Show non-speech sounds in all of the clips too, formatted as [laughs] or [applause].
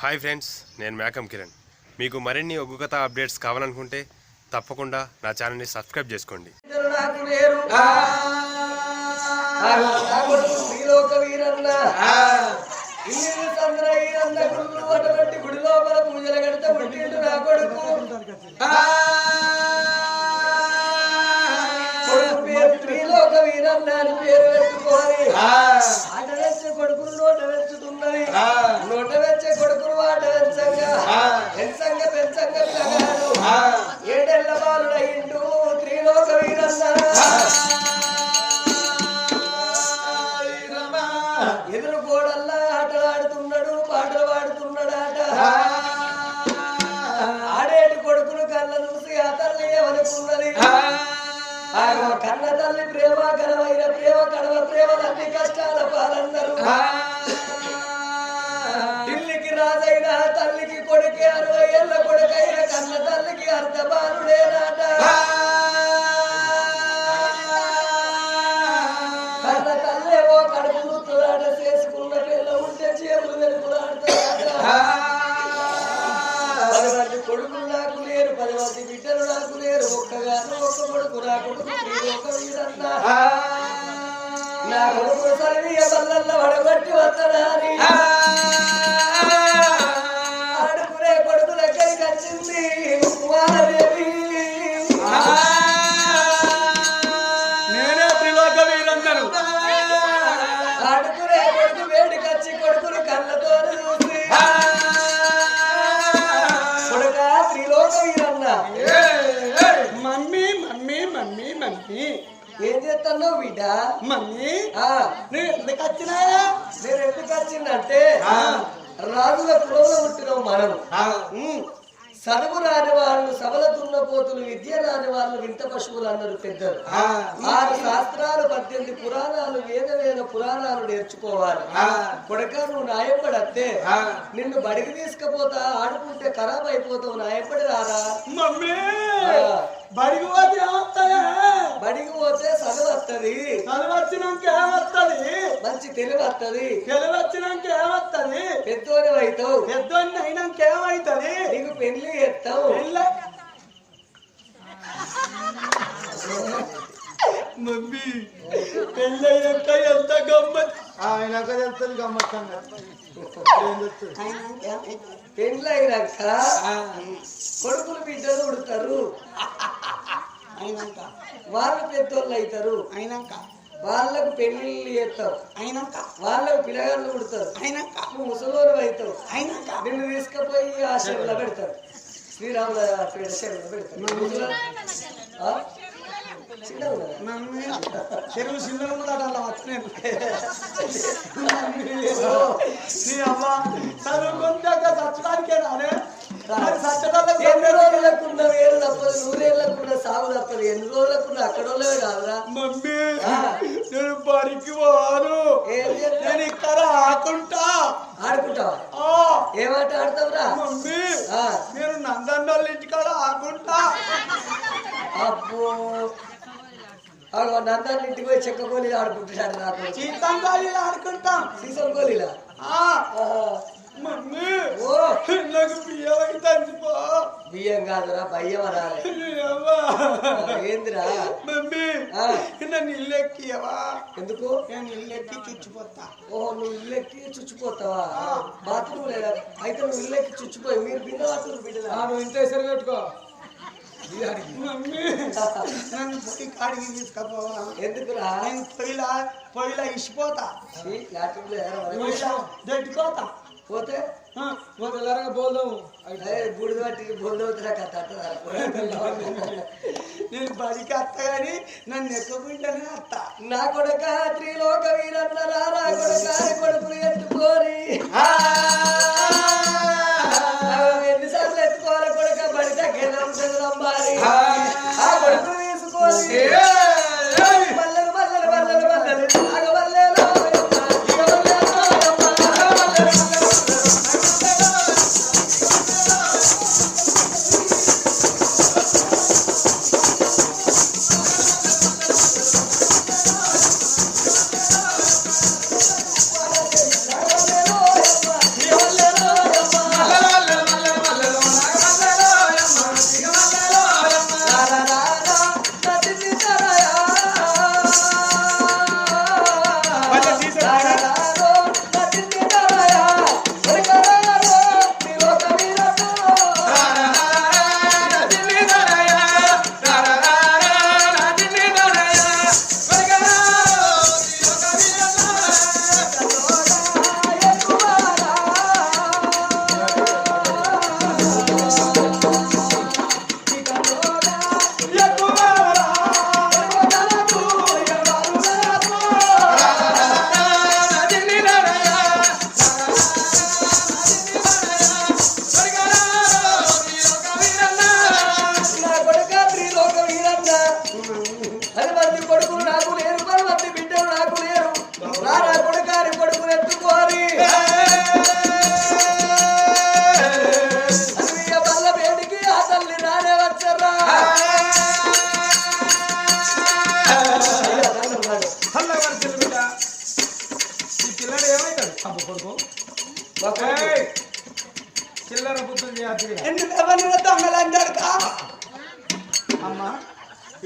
Hi friends నేను మేకం కిరణ్. మీకు మరిన్ని ఒగ్గు కథ అప్డేట్స్ కావాలనుకుంటే తప్పకుండా నా ఛానల్ని సబ్స్క్రైబ్ చేసుకోండి. ఇద్దరు గుడి లోపల పూజలు కడితే పుట్టిండు నా కొడుకు ఏడెళ్ళ బాలుడయిండు త్రిలోక వీరన్న కొడుకులు నాకు లేరు పది మంది బిడ్డలు నాకు లేరు ఒక్కగాను ఒక్క కొడుకు నా కొడుకు వీరన్న. నా కొడుకు సరివియ బల్లల్ల వడగొట్టి వస్తాడని ఆడుకునే కొడుకు దగ్గరికి వచ్చింది కుమారదేవి మమ్మీ. ఏం చేస్తున్నావు బిడ్డ? మమ్మీ. ఆ, నువ్వు ఎందుకు వచ్చినాయా? నేను ఎందుకు వచ్చిందంటే రాజుల కులంలో పుట్టినావు మనం. చదువు రాని వాళ్ళు సబల దున్నపోతులు విద్య రాని వాళ్ళు వింత పశువులు అన్నారు పెద్దలు. ఆరు శాస్త్రాలు పద్దెనిమిది పురాణాలు వేద వేద పురాణాలు నేర్చుకోవాలి. కొడక నువ్వు నాయపడత్తే నిన్ను బడికి తీసుకుపోతా ఆడుకుంటే ఖరాబ్ అయిపోతావు నాయపడి రారా? మమ్మీ. బడికి పోతే ఏమొస్తాయా బడికి పోతే చదువు వస్తుంది చదువు వచ్చినాక ఏమొస్తుంది మంచి తెలివి వస్తుంది తెలివి వచ్చినాక ఏమొస్తుంది పెద్దోని అవుతావు పెద్దోన్ని అయినాక ఏమవుతుంది నీకు పెళ్ళి చేస్తావు పెళ్ళ [laughs] మమ్మీ పెళ్ళయ్యాక ఎంత గమ్మత్ ఆయనక తెలుస్తుంది గమ్మత్తంగా. పెళ్ళి అయినాక కొడుకులు బిడ్డలు ఉడతారు అయినాక. వాళ్ళు పెద్దోళ్ళు అవుతారు అయినాక. వాళ్ళకు పెళ్ళిళ్ళు చేస్తావు అయినాక. వాళ్ళకు పిల్లగాళ్ళు ఉడతారు అయినాక. నువ్వు ముసలోరు అవుతావు. అయినాక. నిన్ను తీసుకుపోయి ఆ శరీరంలో పెడతారు. శ్రీరాముల పెడతారు ముసలోరు- ఆ? చిన్నగా ఉన్నదా? మమ్మీ చెరువు చిన్నగా ఉందట అలా వచ్చాను నీ అమ్మ చదువుకుంటాక చచ్చడానికే చచ్చడానికి ఎన్ని రోజులకున్న వేరు తప్పదు నూరేళ్ళకున్న సాగు తప్పదు ఎన్ని రోజులకున్న అక్కడోళ్ళే కాదురా. మమ్మీ. నేను ఏం చేస్తావు? నేను ఇక్కడ ఆకుంటా ఆడుకుంటావా ఆ, ఏమాట ఆడతావురా? మమ్మీ. నేను నందన్నోళ్ళ ఇంటికాడ ఆకుంటా అబ్బో. అగో నందాన్ని ఇంటికి పోయి చెక్క గోళీలు ఆడుకుంటున్నాడు నాకు. చీతంగాలి ఆడుకుంటాం. సీసం గోళీలా? ఆ, ఆహా. మమ్మీ. ఓ. నాకు బియ్యం అయితే పో. బియ్యం కాదురా భయ్యం అనాలి ఏందిరా? మమ్మీ. నన్ను ఇల్లు ఎక్కియవా? ఎందుకు? నేను ఇల్లు ఎక్కి చుచ్చిపోతా. ఓహో నువ్వు ఇల్లు ఎక్కి చుచ్చిపోతావా? బాత్రూమ్ లేదా? అయితే నువ్వు ఇల్లు ఎక్కి చుచ్చిపోయి మీరు బిన్న బాత్రూమ్ బిడ్డలా? నువ్వు ఇంత సరి పెట్టుకో మమ్మీ నన్ను పొయ్యి కాడికి తీసుకపోవా ఎందుకురా? నేను పొయ్యిలా పొయ్యిలా ఇసిపోతా ఈ పోతే? ఆ, బోల్దాము అదే బూడిద పట్టి బొందవుతున్నా కథ నేను బడికి అత్త గాని నన్ను ఎక్కకుండానే అత్త. నా కొడక త్రిలోక వీరత్న రా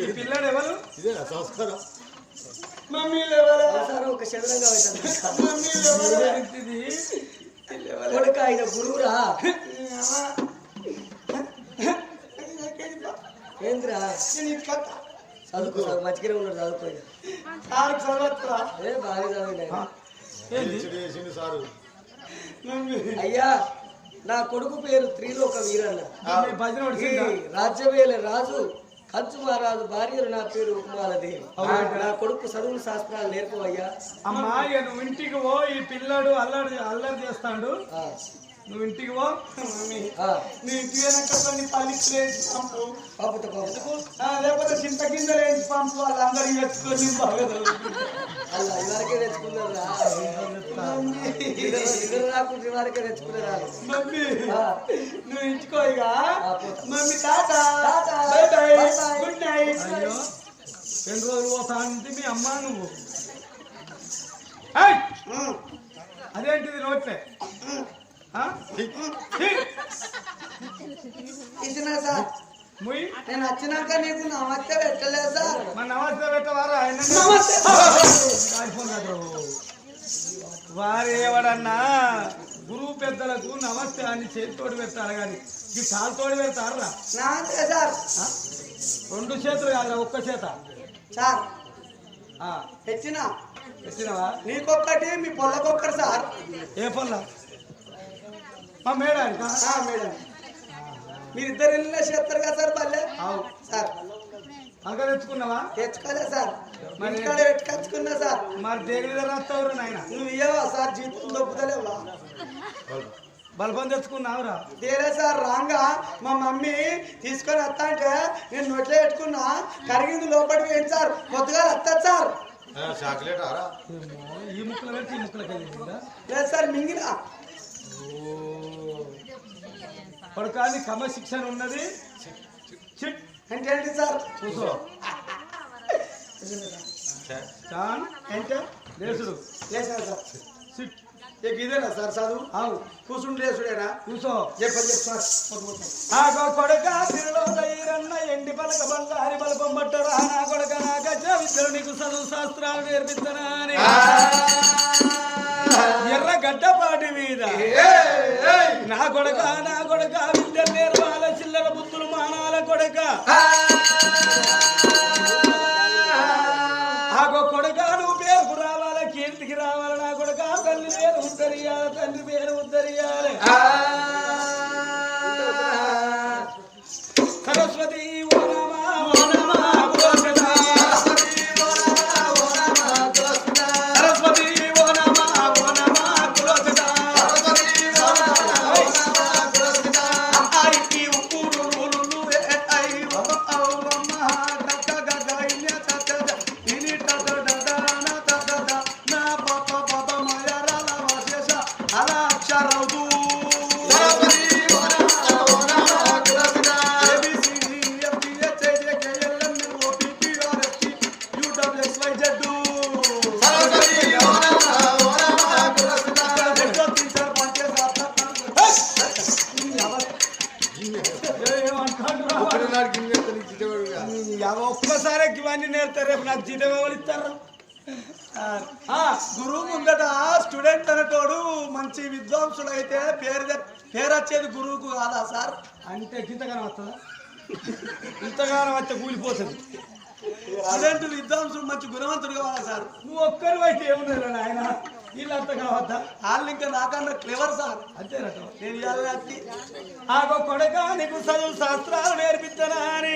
ఈ పిల్లడు ఎవరు? సార్ ఒక చదరంగా కొడుక ఆయన గురువురా. ఏంద్రా? చదువుకో మంచిగానే ఉన్నాడు చదువుకో చదవచ్చురా ఏ బాగా చదివినా మమ్మీ. అయ్యా నా కొడుకు పేరు త్రిలోక వీరన్న. రాజ్యవేల రాజు. కంచు మహారాజు భార్యలు నా పేరు ఉమాలదేవి నా కొడుకు చదువుల శాస్త్రాలు నేర్పవయ్యా. అమ్మా నువ్వు ఇంటికి పో ఈ పిల్లడు అల్లరి అల్లరి చేస్తాడు. నువ్వు ఇంటికి పో మమ్మీ ఆ, నీ ఇంటి వెనక కొన్ని పలికి వేసి పంపు లేకపోతే చింత గింజలు వేసి పంపు వాళ్ళందరికీ ఎత్తుకొని బాగా చదువుకుంటారు. అలా ఇవరకే తెచ్చుకున్నారా రాకుండా ఇవరకే తెచ్చుకున్నారా మమ్మీ ఆ. నువ్వు ఇంటికో ఇక. Mummy Tata. Bye bye. Good night అయ్యో రెండు రోజులు పోతా అంటే మీ అమ్మ నువ్వు! అదేంటిది? ఛీ! ఇచ్చిన సార్. ముయ్. నేను వచ్చినాక నీకు నమస్తే పెట్టలేదు సార్. మన నమస్తే పెట్టవారా. వారు ఎవడన్నా గురువు పెద్దలకు నమస్తే అని చేతితోటి పెడతారు కానీ ఈ కాలుతోటి పెడతారా? నమస్తే సార్. రెండు చేతులు కాదు ఒక్క చేత. సార్. తెచ్చిన. పెట్టినవా నీకొక్కటి మీ పొల్లకొక్కటి సార్. ఏ పనుల మా ఆ, మేడం మీరిద్దరు వెళ్ళిన చేస్తారు కదా సార్ పల్లె అవు. సార్. అంక తెచ్చుకున్నావా? తెచ్చుకోలే సార్. మరి- ఇక్కడ పెట్టుకొచ్చుకున్నా సారు. మరి దేని మీద రాస్తావురా నాయన? నువ్వు ఇయ్యవా సార్? జీతం దొప్పుతలేవా బల్బం తెచ్చుకున్నావురా? వేరే సార్? రాంగా మా మమ్మీ తీసుకొని వస్తా అంటే నేను నోట్లో పెట్టుకున్నా. కరిగింది లోపలికి పోయింది సార్. కొత్తగా వస్తా సార్. ఏమో, ఈ ముక్కలు పెట్టి ఈ ముక్కలు కలిగిందా లేదు సార్ మింగిన. పడుకాది క్రమశిక్షణ ఉన్నది. చిట్. అంటే ఏంటి సార్ కూసో చాన్ అంటే లేసుడు. లేసా సార్ సిట్ ఇక ఇదేనా సార్ చదువు? లేసుడేనా? కూసో చెప్పండి సార్. ఆగో కొడక తిరులో ఎండి పలక బంగారి బలపం బట్టరా నా కొడక నా గజ్జ విద్యలు నీకు చదువు శాస్త్రాలు అని. ఎర్ర గడ్డపాటి మీద. నా కొడక నా కొడక విద్య నేర్వాల చిల్లర బుద్ధులు మానాల కొడక. గురువు ముందట స్టూడెంట్ అనేటోడు మంచి విద్వాంసుడు అయితే పేరు పేరు వచ్చేది గురువుకు కాదా సార్? అంటే ఇంతగానం వస్తుందా? ఇంతగానం వస్తే కూలిపోతుంది. స్టూడెంట్ విద్వాంసుడు మంచి గుణవంతుడు కావాలా సార్? నువ్వు ఒక్కరు అయితే ఏముంది ఆయన వీళ్ళంతా కావద్దా? వాళ్ళు ఇంకా నాకన్నా క్లెవర్ సార్. అంతేనట నేను ఇవాళ వచ్చి ఆగో కొడక నీకు చదువు శాస్త్రాలు నేర్పిద్దనా అని.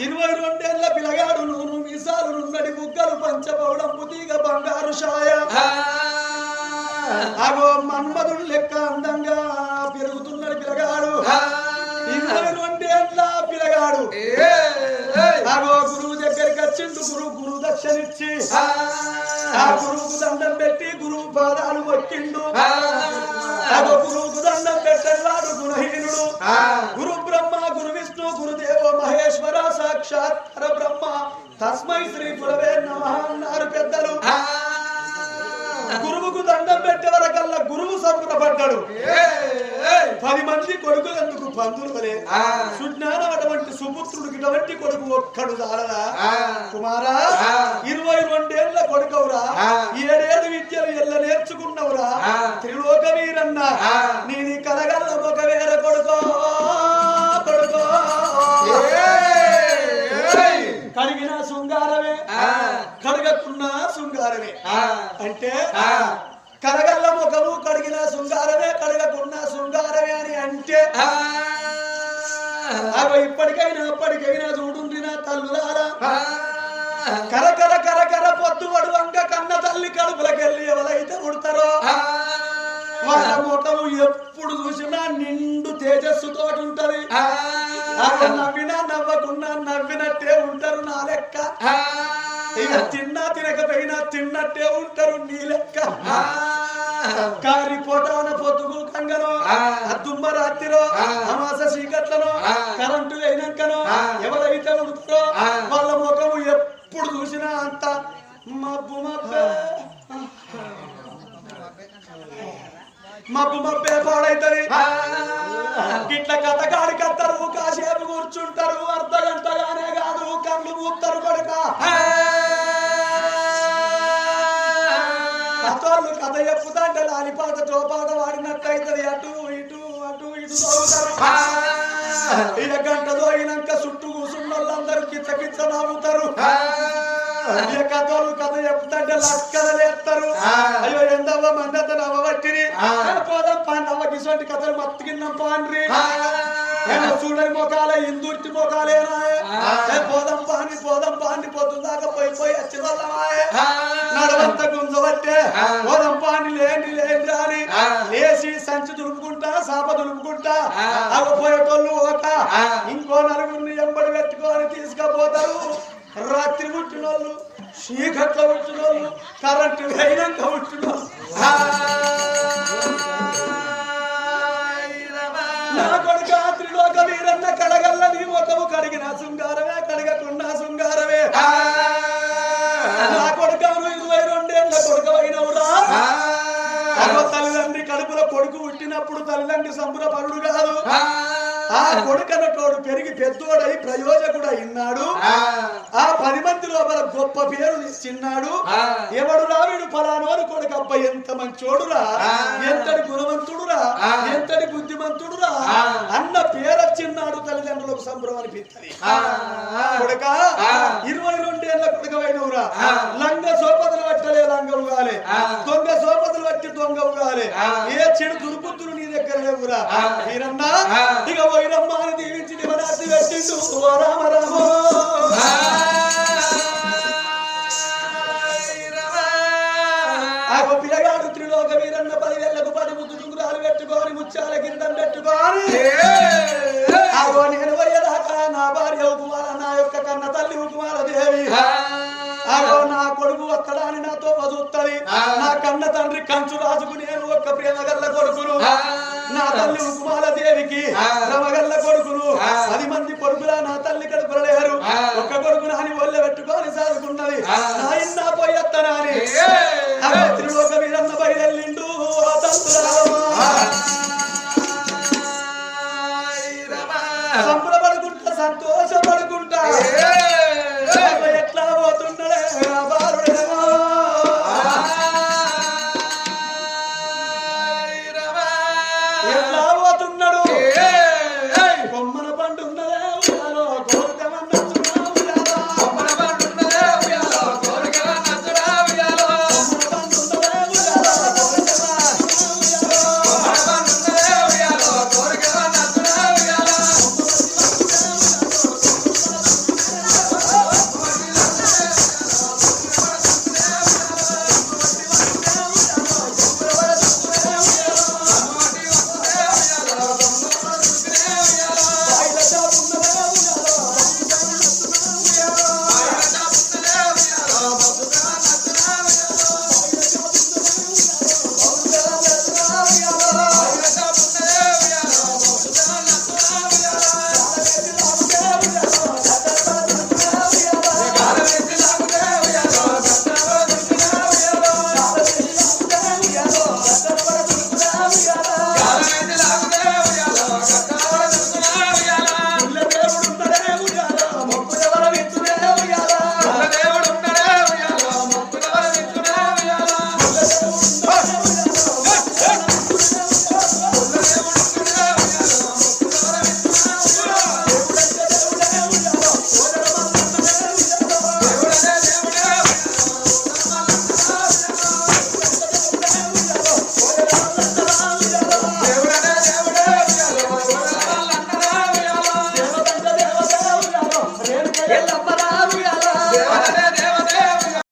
ఇరవై రెండేళ్ళ పిల్లగాడు నూను మీసాలు నున్నడి బుగ్గలు పంచబౌడం పుతీగ బంగారు షాయ. అగో మన్మధుడు లెక్క అందంగా పెరుగుతున్నాడు పిల్లగాడు ఇరవై రెండేళ్ళ పిల్లగాడు అగో గురువు దగ్గరికి వచ్చిండు గురువు గురువు దక్షిణిచ్చి. ఆ. గురువుకు దండం పెట్టి గురువు పాదాలు మొక్కిండు అగో గురువుకు దండం పెట్టేవాడు గుణహీనుడు. గురు బ్రహ్మ మహేశ్వర సాక్షాత్ బ్రహ్మ. తస్మై శ్రీ గురవే నమ అన్నారు పెద్దలు. గురువుకు దండం పెట్టే వరకల్లా గురువు సంబరపడ్డాడు పది మంది కొడుకులు ఎందుకు వలే. సుజ్ఞానం అటువంటి సుపుత్రుడికి ఇటువంటి కొడుకు ఒక్కడు చాలరా కుమారా ఇరవై రెండేళ్ళ కొడుకవురా. ఏడేడు విద్యలు ఎల్ల నేర్చుకున్నవురా. త్రిలోక వీరన్న నీది కలగల్ల ఒక వేర కొడుకో. శృంగారమే. కడగకున్న శృంగారమే. అంటే కడగల్ల ముఖము కడిగిన శృంగారమే కడగకున్న శృంగారమే అని అంటే అగో ఇప్పటికైనా అప్పటికైనా చూడుండి నా తల్లులారా. కరకర కరకర పొద్దు వడువంగ కన్న తల్లి కడుపులకెళ్ళి ఎవరైతే ఉడతారో వాళ్ళ ముఖము ఎప్పుడు చూసినా నిండు తేజస్సుతో ఉంటది. నవ్వినా నవ్వకున్నా నవ్వినట్టే ఉంటారు నా లెక్క. ఇక తిన్నా తినకపోయినా తిన్నట్టే ఉంటారు నీ లెక్క. కారి పోటాన పొద్దుగు కంగనో దుమ్మ రాత్రిలో అమాస చీకట్లను కరెంటు అయినాకనో ఎవరైతే ఉడుతారో వాళ్ళ ముఖము ఎప్పుడు చూసినా అంత మబ్బు మబ్బే. మబ్బు మబ్బే పాడైతుంది. ఇట్లా కథ కాడి కత్తరు కాసేపు కూర్చుంటారు అర్ధ గంటగానే కాదు కళ్ళు మూస్తారు కొడుక కథలు కథ చెప్పుతాంటే లాలిపాట చోపాట వాడినట్టయితది. అటు ఇటు అటు ఇటు తోగుతారు ఇక గంట తోగినాక చుట్టూ కూర్చున్న వాళ్ళందరూ కిచ్చ కిచ్చ నవ్వుతారు. ఇక కథోళ్ళు కథ చెప్తాంటే లక్కలు ఎత్తారు అయ్యో ఎందవ్వ మందత నవ్వబట్టిని పోదాం గిసోటి కథలు మత్తుకిన్నాం పాండ్రి చూడని మొఖాలే ఇందుర్తి మొఖాలేనా పోదాం పాండి పోదాం పాండి పొద్దుదాకా పోయి పోయి వచ్చి వల్లమాయే నడవంత గుంజబట్టే పోదాం పాండి లేండి లేండి అని. లేచి సంచి దులుపుకుంటా సాప దులుపుకుంటా. అవి పోయేటోళ్ళు ఒక ఇంకో కొడుకు పుట్టినప్పుడు తల్లిదండ్రి సంబురపరుడు కాదు ఆ కొడుకన్నటోడు పెరిగి పెద్దోడై ప్రయోజకుడు అయినాడు ఆ. పది మంది లోపల గొప్ప పేరు ఇచ్చిన్నాడు. ఎవడు రావిడు ఫలానోడు కొడుకు అబ్బ ఎంత మంచోడురా. ఎంతటి గుణవంతుడురా. ఎంతటి బుద్ధిమంతుడురా. అన్న పేరు వచ్చిన్నాడు తల్లిదండ్రులకు సంబరం అనిపిస్తుంది కొడుక ఇరవై రెండేళ్ళ కొడుకవైనవురా. లంగ సోపతులు పట్టలే లంగవు కాలే దొంగ సోపతులు పట్టి దొంగవు కాలే ఏ చెడు దుర్బుద్ధులు నీ దగ్గర లేవురా. వీరన్నా ఇక వైరమ్మ అని దీవించి నిమరాసి పెట్టిండు ఓ రామ రామో.